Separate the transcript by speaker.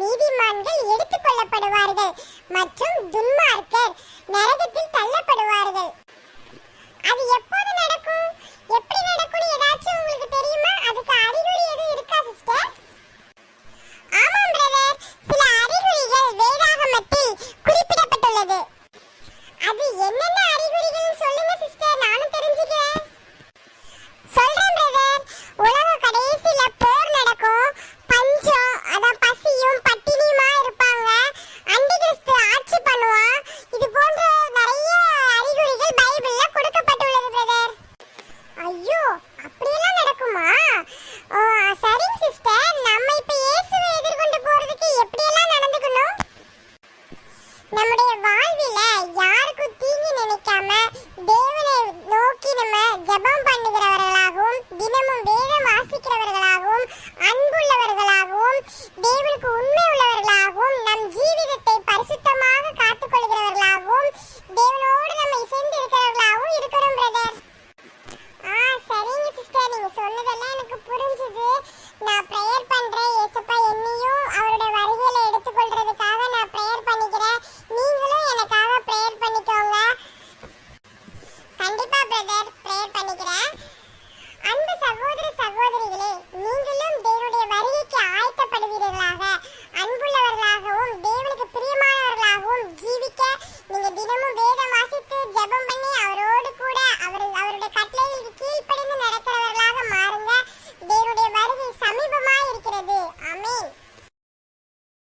Speaker 1: நீதிமான்கள் எடுத்துக் கொள்ளப்படுவார்கள் மற்றும் துன்மார்க்கர் நரகத்தில் தள்ளப்படுவார்கள். அது எப்போது நடக்கும்? எப்படி நடக்கும் ஏதாச்சும் உங்களுக்கு தெரியுமா? அதுக்கு அறிகுறி எதுவும் இருக்கா சிஸ்டர் ஆமாம் பிரதர் சில அறிகுறிகள் வேதாகமத்தில் குறிப்பிடப்பட்டுள்ளது. அது என்னென்ன அப்படியெல்லாம் நடக்குமா? சரிங்க சிஸ்டர் நம்ம இப்ப இயேசுவை எதிர்கொண்டு போறதுக்கு எப்படியெல்லாம் நடந்துக்கணும்? நம்முடைய வாழ்வில யாருக்கும் தீங்கு நினைக்காம தேவனை நோக்கி நம்ம ஜெபம் பண்ணுகிறவர்களாகவும் தினமும் வேதம் வாசிக்கிறவர்களாகவும் அன்புள்ளவர்களாகவும் தேவனுக்கு உண்மை சொன்னதெல்லாம் எனக்கு புரிஞ்சுது. நான் করে দে আমিন।